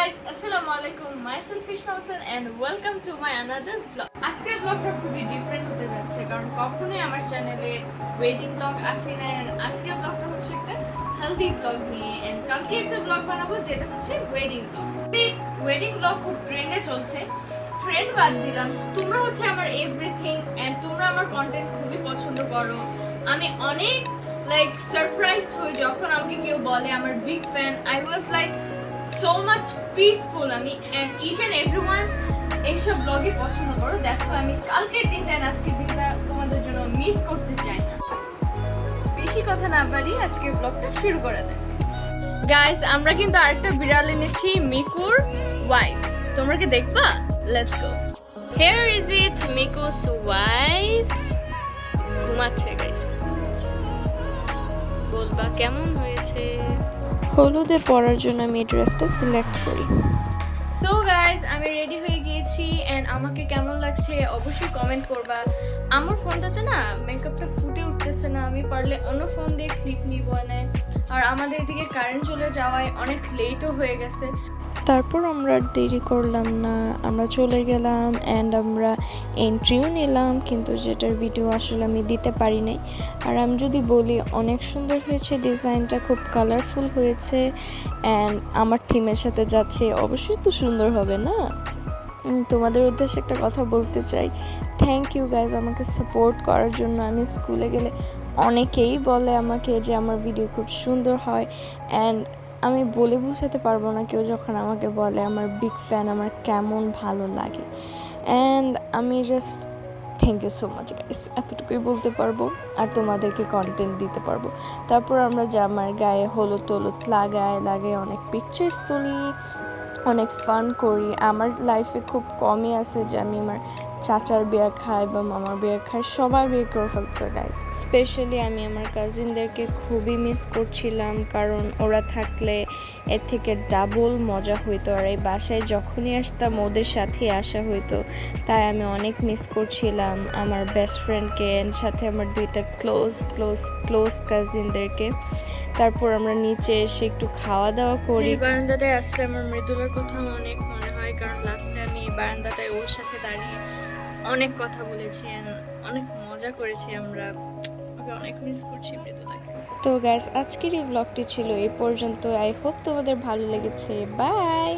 guys, আসসালামু আলাইকুম myself ফিশ মাউসেন and welcome to my another blog আজকের ব্লগটা খুবই ডিফারেন্ট হতে যাচ্ছে কারণ কখনোই আমার চ্যানেলে ওয়েডিং ব্লগ আসে না and আজকের ব্লগটা হচ্ছে একটা হেলদি ব্লগ নিয়ে এন্ড কালকে একটা ব্লগ বানাবো যেটা হচ্ছে ওয়েডিং ব্লগ ওয়েডিং ব্লগ খুব ট্রেন্ডে চলছে। ট্রেন্ড বাদ দিলাম তোমরা হচ্ছে আমার এভরিথিং এন্ড তোমরা আমার কন্টেন্ট খুবই পছন্দ করো। আমি অনেক লাইক সারপ্রাইজ হই যখন আমাকে কেউ বলে আমার big fan I was like so much peaceful আমি ইচ অ্যান্ড এভরি ওয়ান এইসব ব্লগই পছন্দ করো দেখো আমি কালকের দিনটা আজকের দিনটা তোমাদের জন্য মিস করতে চাই না। বেশি কথা না পারি আজকে ব্লগটা শুরু করা যায় গাইস আমরা কিন্তু আরেকটা বিড়াল এনেছি, মিকুর ওয়াইফ তোমরা কি দেখবা? Let's go here is it মিকুস wife ঘুমাচ্ছে গাইস বলবা, কেমন হয়েছে? হলুদে পরার জন্য আমি এই ড্রেসটা সিলেক্ট করি। সো গাইজ আমি রেডি হয়ে গিয়েছি অ্যান্ড আমাকে কেমন লাগছে অবশ্যই কমেন্ট করবা। আমার ফোনটাতে না মেকআপটা ফুটে উঠতেছে না, আমি পারলে অন্য ফোন দিয়ে ক্লিপ নিব না আর আমাদের এদিকে কারেন্ট চলে যাওয়ায় অনেক লেটও হয়ে গেছে। তারপর আমরা দেরি করলাম না। আমরা চলে গেলাম অ্যান্ড আমরা এন্ট্রিও নিলাম, কিন্তু যেটার ভিডিও আসলে আমি দিতে পারি নাই। আর আমি যদি বলি, অনেক সুন্দর হয়েছে ডিজাইনটা খুব কালারফুল হয়েছে অ্যান্ড আমার থিমের সাথে যাচ্ছে, অবশ্যই তো সুন্দর হবে না? তোমাদের উদ্দেশ্যে একটা কথা বলতে চাই। থ্যাংক ইউ গাইজ আমাকে সাপোর্ট করার জন্য। আমি স্কুলে গেলে অনেকেই বলে আমাকে যে আমার ভিডিও খুব সুন্দর হয় অ্যান্ড আমি বলে বোঝাতে পারব না কেউ যখন আমাকে বলে আমার বিগ ফ্যান আমার কেমন ভালো লাগে। অ্যান্ড আমি just thank you so much guys এতটুকুই বলতে পারব আর তোমাদেরকে কন্টেন্ট দিতে পারব। তারপর আমরা জামার গায়ে হলুদ টলুদ লাগাই লাগাই অনেক পিকচার্স তুলি, অনেক ফান করি। আমার লাইফে খুব কমই আছে যে আমি আমার চাচার বিয়ে খায় বা মামার বিয়ে খায়, সবাই বিয়ে করে ফেলছে গাইজ স্পেশালি আমি আমার কাজিনদেরকে খুবই মিস করছিলাম, কারণ ওরা থাকলে এর থেকে ডাবল মজা হইতো আর এই বাসায় যখনই আসতাম, ওদের সাথে আসা হইতো। তাই আমি অনেক মিস করছিলাম আমার বেস্ট ফ্রেন্ডকে সাথে আমার দুইটা ক্লোজ ক্লোজ ক্লোজ কাজিনদেরকে তারপর আমরা নিচে এসে একটু খাওয়া দাওয়া করি। বারান্দাটায় আসলে আমার মৃদুলার কথা অনেক মনে হয় কারণ লাস্টে আমি বারান্দাটায় ওর সাথে দাঁড়িয়ে অনেক কথা বলেছি অনেক মজা করেছি আমরা। ওকে অনেক মিস করছি মৃদুলাকে। তো গ্যাস আজকের এই ব্লগটি ছিল এই পর্যন্ত আই হোপ তোমাদের ভালো লেগেছে। বাই